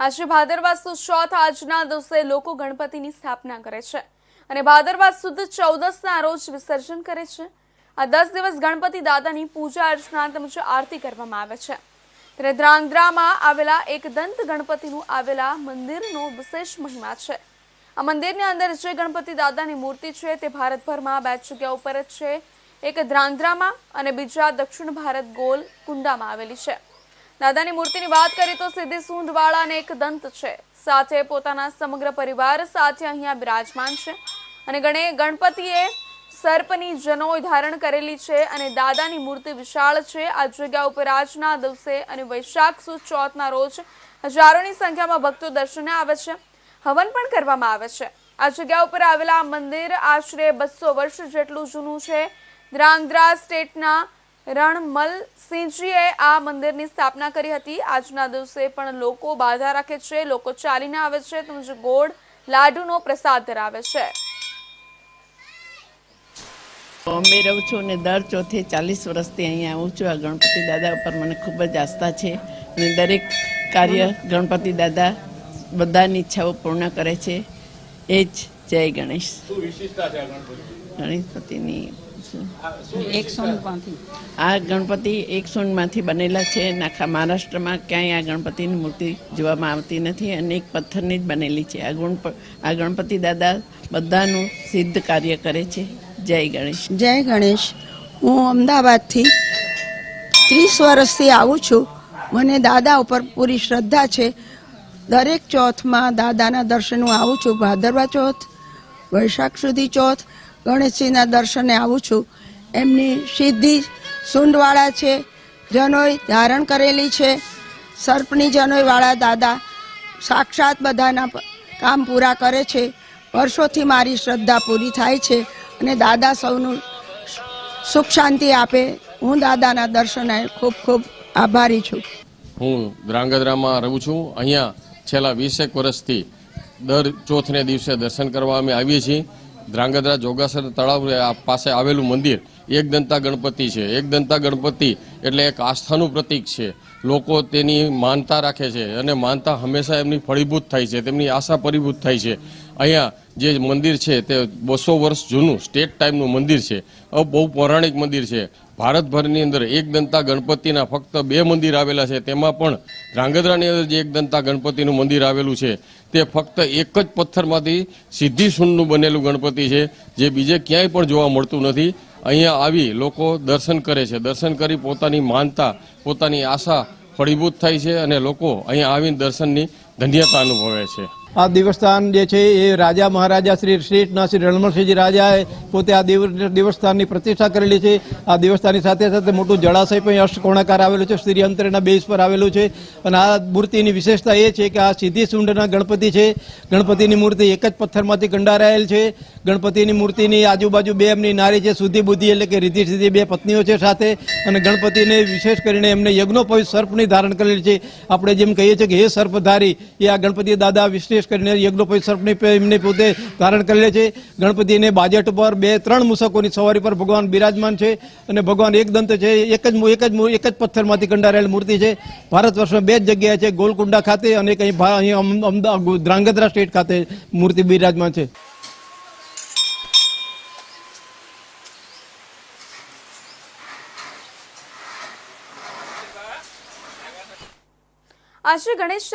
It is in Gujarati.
આજે ભાદરવા સુદ ચોથ આજના દિવસે લોકો ગણપતિની સ્થાપના કરે છે અને ભાદરવા સુદ ચૌદસના રોજ વિસર્જન કરે છે આ દસ દિવસ ગણપતિ દાદાની પૂજા અર્ચના તેમજ આરતી કરવામાં આવે છે ત્યારે ધ્રાંગધ્રામાં આવેલા એક દંત ગણપતિનું આવેલા મંદિરનો વિશેષ મહિમા છે આ મંદિરની અંદર જે ગણપતિ દાદાની મૂર્તિ છે તે ભારતભરમાં બે જગ્યા ઉપર જ છે। એક ધ્રાંગધ્રામાં અને બીજા દક્ષિણ ભારત ગોલ કુંડામાં આવેલી છે। દાદાની મૂર્તિની વાત કરીએ તો સીધી સૂંઢવાળા અને એક દંત છે. સાથે પોતાના સમગ્ર પરિવાર સાથે અહીંયા બિરાજમાન છે. અને ગણે ગણપતિએ સર્પની જનોય ધારણ કરેલી છે અને દાદાની મૂર્તિ વિશાળ છે. આ જગ્યા ઉપર આજના દિવસે અને વૈશાખ સુદ ચોથના રોજ હજારોની સંખ્યામાં ભક્તો દર્શને આવે છે. હવન પણ કરવામાં આવે છે. આ જગ્યા ઉપર આવેલા મંદિર આશરે બસો વર્ષ જેટલું જૂનું છે. દ્રાંગધ્રા સ્ટેટના રણમલ સિંહજીએ આ મંદિરની સ્થાપના કરી હતી. આજના દિવસે પણ લોકો બાધા રાખે છે લોકો ચાલીને આવે છે તેમજ ગોળ લાડુનો પ્રસાદ ધરાવે છે. બોમ્બે રહું છું અને દર ચોથે ચાલીસ વર્ષથી અહીંયા આવું છું. આ ગણપતિ દાદા ઉપર મને ખૂબ જ આસ્થા છે અને દરેક કાર્ય ગણપતિ દાદા બધાની ઈચ્છાઓ પૂર્ણ કરે છે. એ જ જય ગણેશ. ગણપતિની આ ગણપતિ એક સોનમાંથી બનેલા છે. અને આખા મહારાષ્ટ્રમાં ક્યાંય આ ગણપતિની મૂર્તિ જોવામાં આવતી નથી. અને એક પથ્થરની જ બનેલી છે. આ ગુણ આ ગણપતિ દાદા બધાનું સિદ્ધ કાર્ય કરે છે. જય ગણેશ. જય ગણેશ. હું અમદાવાદથી ત્રીસ વર્ષથી આવું છું. મને દાદા ઉપર પૂરી શ્રદ્ધા છે. દરેક ચોથમાં દાદાના દર્શન હું આવું છું. ભાદરવા ચોથ વૈશાખ સુધી ચોથ ગણેશજીના દર્શને આવું છું. એમની સિદ્ધિ સૂંઢવાળા છે જનોય ધારણ કરેલી છે. સર્પની જનોયવાળા દાદા સાક્ષાત બધાના કામ પૂરા કરે છે. વર્ષોથી મારી શ્રદ્ધા પૂરી થાય છે અને દાદા સૌનું સુખ શાંતિ આપે. હું દાદાના દર્શને ખૂબ ખૂબ આભારી છું. હું ધ્રાંગધ્રામાં રહું છું. અહીંયા છેલ્લા વીસેક વર્ષથી દર ચોથને દિવસે દર્શન કરવા અમે આવીએ છીએ. ધ્રાંગધ્રા જોગાસર તળાવ પાસે આવેલું મંદિર. એક દંતા ગણપતિ છે. એક દંતા ગણપતિ એટલે એક આસ્થાનું પ્રતીક છે. લોકો તેની માનતા રાખે છે અને માનતા હંમેશા એમની ફળીભૂત થાય છે, તેમની આશા પરિભૂત થાય છે. અહીંયા જે મંદિર છે તે બસો વર્ષ જૂનું, સ્ટેટ ટાઈમનું મંદિર છે. બહુ પૌરાણિક મંદિર છે. ભારતભરની અંદર એક દંતા ગણપતિના ફક્ત બે મંદિર આવેલા છે. તેમાં પણ ધ્રાંગધ્રાની અંદર જે એક દંતા ગણપતિનું મંદિર આવેલું છે, તે ફક્ત એક જ પથ્થરમાંથી સીધી સૂનનું બનેલું ગણપતિ છે, જે બીજે ક્યાંય પણ જોવા મળતું નથી. અહીંયા આવી લોકો દર્શન કરે છે. દર્શન કરી પોતાની માનતા, પોતાની આશા ફળીભૂત થાય છે અને લોકો અહીંયા આવીને દર્શનની ધન્યતા અનુભવે છે. આ દેવસ્થાન જે છે એ રાજા મહારાજા શ્રી શ્રીના શ્રી રણમણસિંહજી રાજાએ પોતે આ દેવ દેવસ્થાનની પ્રતિષ્ઠા કરેલી છે. આ દેવસ્થાનની સાથે સાથે મોટું જળાશય પણ અષ્ટકોણાકાર આવેલું છે. શ્રી અંતરેના બેઝ પર આવેલું છે. અને આ મૂર્તિની વિશેષતા એ છે કે આ સિદ્ધિસુંડના ગણપતિ છે. ગણપતિની મૂર્તિ એક જ પથ્થરમાંથી ગંડારાયેલ છે. ગણપતિની મૂર્તિની આજુબાજુ બે એમની નારી છે. શુદ્ધિ બુદ્ધિ એટલે કે રીતિ સિદ્ધિ બે પત્નીઓ છે સાથે. અને ગણપતિને વિશેષ કરીને એમને યજ્ઞોપવિત સર્પની ધારણ કરેલી છે. આપણે જેમ કહીએ છીએ કે હે સર્પધારી, એ આ ગણપતિ દાદા વિશેષ કરીને યજ્ઞોપવિત સર્પની એમને પોતે ધારણ કરેલી છે. ગણપતિને બાજેટ પર બે, ત્રણ મુસકોની સવારી પર ભગવાન બિરાજમાન છે અને ભગવાન એક દંત છે. એક જ એક જ એક જ પથ્થરમાંથી કંડારેલ મૂર્તિ છે. ભારત વર્ષમાં બે જ જગ્યાએ છે, ગોલકુંડા ખાતે અને કંઈ અહીં અમદાવાદ ધ્રાંગધ્રા સ્ટેટ ખાતે મૂર્તિ બિરાજમાન છે. આજે ગણેશ